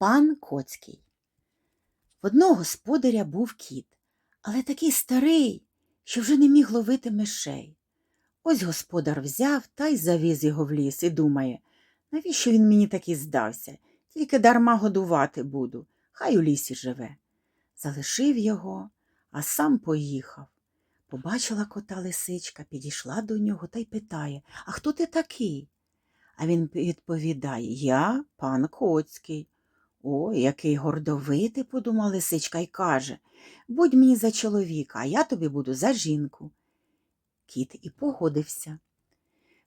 Пан Коцький. В одного господаря був кіт, але такий старий, що вже не міг ловити мишей. Ось господар взяв та й завіз його в ліс і думає, навіщо він мені такий здався? Тільки дарма годувати буду, хай у лісі живе. Залишив його, а сам поїхав. Побачила кота лисичка, підійшла до нього та й питає А хто ти такий? А він відповідає Я пан Коцький. О, який гордовитий, подумала лисичка й каже Будь мені за чоловіка, а я тобі буду за жінку. Кіт і погодився.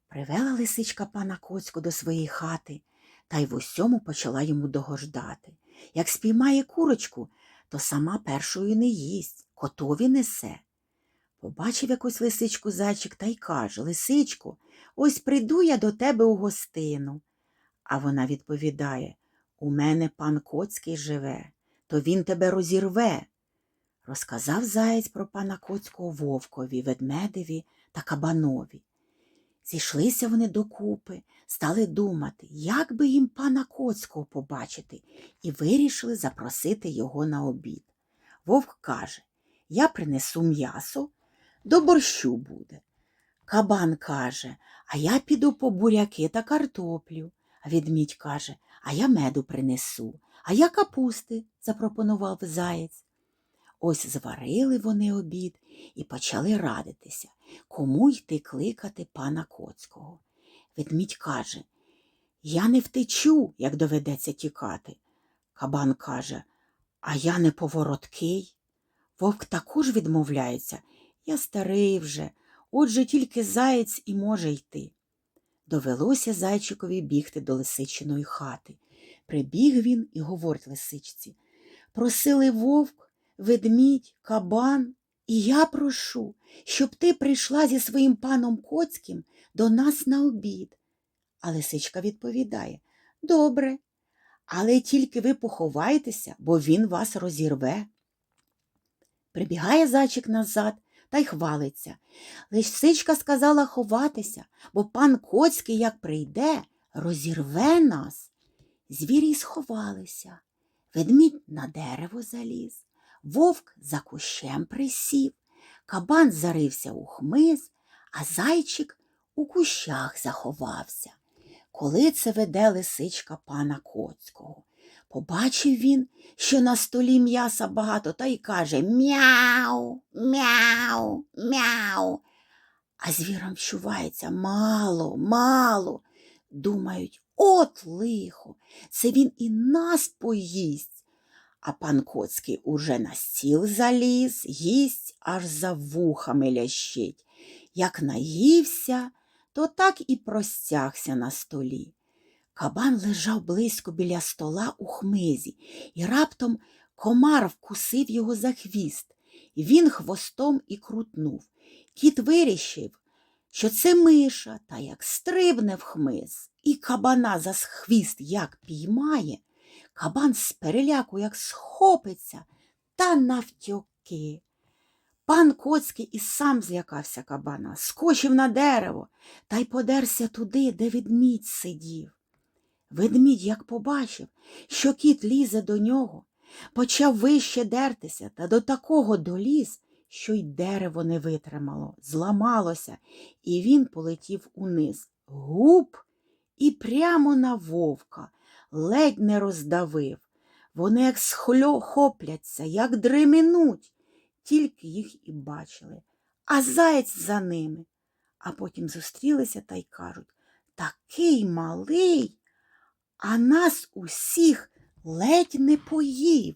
Привела лисичка пана Коцьку до своєї хати та й в усьому почала йому догождати. Як спіймає курочку, то сама першою не їсть, котові несе. Побачив якусь лисичку зайчик та й каже Лисичко, ось прийду я до тебе у гостину. А вона відповідає У мене пан Коцький живе, то він тебе розірве. Розказав заєць про пана Коцького вовкові, ведмедеві та кабанові. Зійшлися вони докупи, стали думати, як би їм пана Коцького побачити, і вирішили запросити його на обід. Вовк каже Я принесу м'ясо, до борщу буде. Кабан каже, а я піду по буряки та картоплю. Відмідь каже, а я меду принесу, а я капусти, запропонував заєць. Ось зварили вони обід і почали радитися, кому йти кликати пана Коцького. Ведмідь каже, я не втечу, як доведеться тікати. Кабан каже, а я не повороткий. Вовк також відмовляється. Я старий вже, отже тільки заєць і може йти. Довелося зайчикові бігти до лисичиної хати. Прибіг він і говорить лисичці Просили вовк, ведмідь, кабан, і я прошу, щоб ти прийшла зі своїм паном Коцьким до нас на обід. А лисичка відповідає Добре, але тільки ви поховайтеся, бо він вас розірве. Прибігає зайчик назад та й хвалиться. Лисичка сказала ховатися, бо пан Коцький, як прийде, розірве нас. Звірі сховалися. Ведмідь на дерево заліз, вовк за кущем присів, кабан зарився у хмиз, а зайчик у кущах заховався. Коли це веде лисичка пана Коцького. Побачив він, що на столі м'яса багато, та й каже Мяу, мяу, мяу. А звірам вчувається мало, мало. Думають, от лихо, це він і нас поїсть. А пан Коцький уже на стіл заліз, їсть, аж за вухами лящить. Як наївся, то так і простягся на столі. Кабан лежав близько біля стола у хмизі, і раптом комар вкусив його за хвіст, і він хвостом і крутнув. Кіт вирішив, що це миша, та як стрибне в хмиз, і кабана за хвіст як піймає, кабан з переляку як схопиться та навтьоки. Пан Коцький і сам злякався кабана, скочив на дерево та й подерся туди, де ведмідь сидів. Ведмідь, як побачив, що кіт лізе до нього, почав вище дертися та до такого доліз, що й дерево не витримало, зламалося, і він полетів униз. Гуп і прямо на вовка, ледь не роздавив. Вони як схопляться, як дремінуть, тільки їх і бачили, а заєць за ними. А потім зустрілися та й кажуть такий малий а нас усіх ледь не поїв.